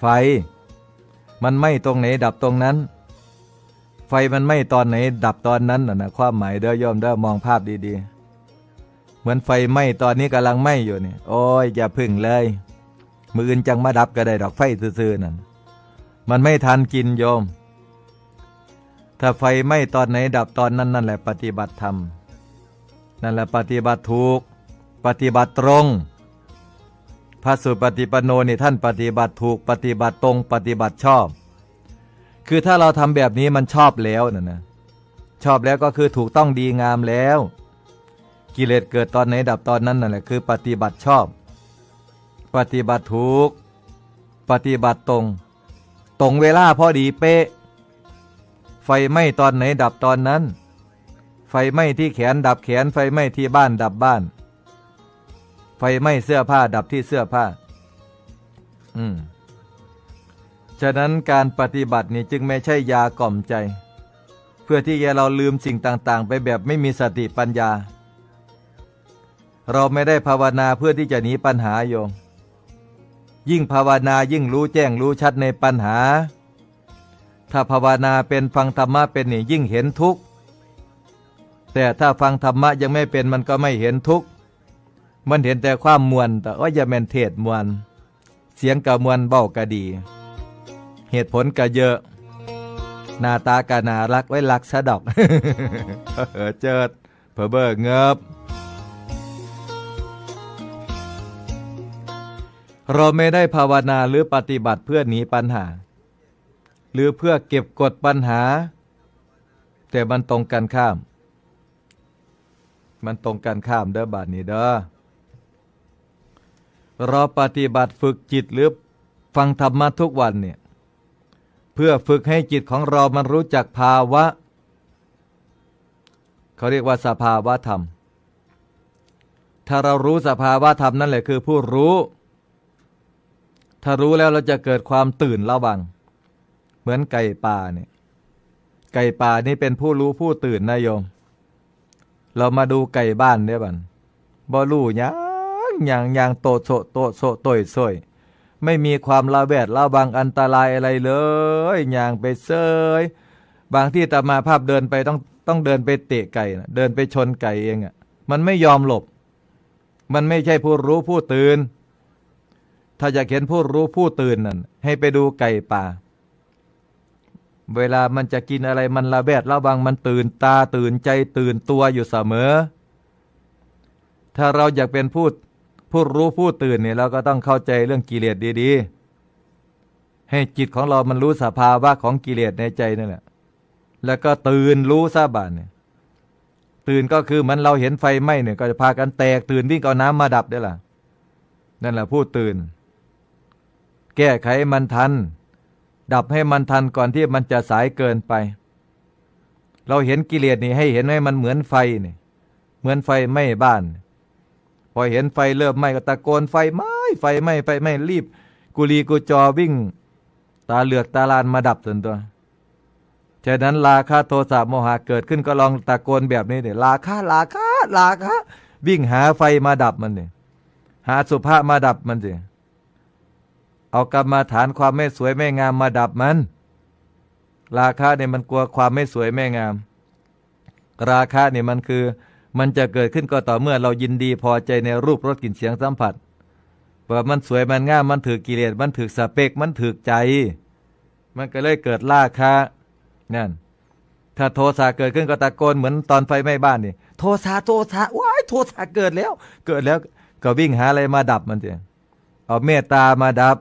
ไฟ มันไหม้ตรงไหนดับตรงนั้น ไฟมันไหม้ตอนไหนดับตอนนั้นน่ะนะความหมายเด้อย่อมเด้อมองภาพดีๆ เหมือนไฟไหม้ตอนนี้กำลังไหม้อยู่นี่โอ้ยอย่าพึ่งเลย มืออื่นจังมาดับก็ได้ดอกไฟซื่อๆนั่นมันไม่ทันกินโยม ถ้าไฟไหม้ตอนไหนดับตอนนั้นนั่นแหละปฏิบัติธรรมนั่นแหละปฏิบัติถูก ปฏิบัติตรง พระสุปฏิปโนนี่ท่านปฏิบัติถูกปฏิบัติตรงปฏิบัติชอบ คือถ้าเราทำแบบนี้มันชอบแล้วนะนะชอบแล้วก็คือถูกต้องดีงามแล้ว กิเลสเกิดตอนไหนดับตอนนั้นนั่นแหละคือ ปฏิบัติชอบ ปฏิบัติถูก ปฏิบัติตรง ตรงเวลาพอดีเป๊ะ ไฟไหม้ตอนไหนดับตอนนั้น ไฟไหม้ที่แขนดับแขนไฟไหม้ที่บ้านดับบ้าน ไฟไหม้เสื้อผ้าดับที่เสื้อผ้า อืม ฉะนั้นการปฏิบัตินี่จึงไม่ใช่ยากล่อมใจ เพื่อที่จะเราลืมสิ่งต่างๆ ไปแบบไม่มีสติปัญญา เราไม่ได้ภาวนาเพื่อที่จะหนีปัญหาโยม ยิ่งภาวนายิ่งรู้แจ้งรู้ชัดในปัญหา ถ้าภาวนาเป็นฟังธรรมะเป็นนี่ยิ่งเห็นทุกข์แต่ถ้าฟังธรรมะยังไม่เป็นมันก็ไม่เห็นทุกข์ มันเห็นแต่ความมวลแต่ว่าอย่าแมนเทศมวลเสียงกะมวลเบ้ากะดี เหตุผลกะเยอะ หน้าตากะน่ารักไว้รักซะดอกเออเจิดเพอเบอเงิบเราไม่ได้ภาวนาหรือปฏิบัติเพื่อหนีปัญหา หรือเพื่อเก็บกดปัญหา แต่มันตรงกันข้าม มันตรงกันข้ามเด้อบาดนี้เด้อ เราปฏิบัติฝึกจิตหรือฟังธรรมะทุกวันเนี่ยเพื่อฝึกให้จิตของเรามันรู้จักภาวะ เขาเรียกว่าสภาวะธรรม ถ้าเรารู้สภาวะธรรมนั่นแหละคือผู้รู้ ถ้ารู้แล้วเราจะเกิดความตื่นระวัง เหมือนไก่ป่าเนี่ยไก่ป่านี่เป็นผู้รู้ผู้ตื่นนะโยม เรามาดูไก่บ้านเนี่ยบันบ่รู้หยัง หยังหยังโตโซโตโซโตยโซยไม่มีความระแวดระวังอันตรายอะไรเลยหยังไปเซยบางที่ตามาภาพเดินไปต้องต้องเดินไปเตะไก่นะเดินไปชนไก่เองอะ่ะ มันไม่ยอมหลบ มันไม่ใช่ผู้รู้ผู้ตื่น ถ้าอยากเห็นผู้รู้ผู้ตื่นนั่นให้ไปดูไก่ป่า เวลามันจะกินอะไรมันระแวดระวังมันตื่นตาตื่นใจตื่นตัวอยู่เสมอ ถ้าเราอยากเป็นผู้ ผู้รู้ผู้ตื่นเนี่ยเราก็ต้องเข้าใจเรื่องกิเลสดีๆ ให้จิตของเรามันรู้สภาวะของกิเลสในใจนั่นแหละ แล้วก็ตื่นรู้ซะบานเนี่ย ตื่นก็คือมันเราเห็นไฟไหม้เนี่ย ก็จะพากันแตกตื่นวิ่งเอาน้ำมาดับได้ล่ะ นั่นแหละผู้ตื่น แก้ไขมันทัน ดับให้มันทันก่อนที่มันจะสายเกินไป เราเห็นกิเลสนี่ให้เห็นให้มันเหมือนไฟเนี่ยเหมือนไฟไหม้บ้านพ อเห็นไฟเริ่มไหม้ก็ตะโกนไฟไหม้ไฟไหม้ไฟไหม้รีบ กุลีกุจอวิ่ง ตาเหลือกตาลานมาดับส่วนตัวฉะนั้นราคะโทสะโมหะเกิดขึ้นก็ลองตะโกนแบบนี้เนี่ยราคะราคะราคะวิ่งหาไฟมาดับมันเนี่ยหาสุภาพมาดับมันสิเอากรรมาฐานความไม่สวยไม่งามมาดับมัน ราคะเนี่ยมันกลัวความไม่สวยไม่งาม ราคะเนี่ยมันคือ มันจะเกิดขึ้นก็ต่อเมื่อเรายินดีพอใจในรูปรสกลิ่นเสียงสัมผัสว่ามันสวยมันงามมันถือกิเลสมันถือสเปกมันถือใจ มันก็เลยเกิดราคะนั่นถ้าโทสะเกิดขึ้นก็ตะโกนเหมือนตอนไฟไหม้บ้านนี่โทสะโทสะว้ายโทสะเกิดแล้ว เกิดแล้วก็วิ่งหาอะไรมาดับมันเองเอาเมตตามาดับ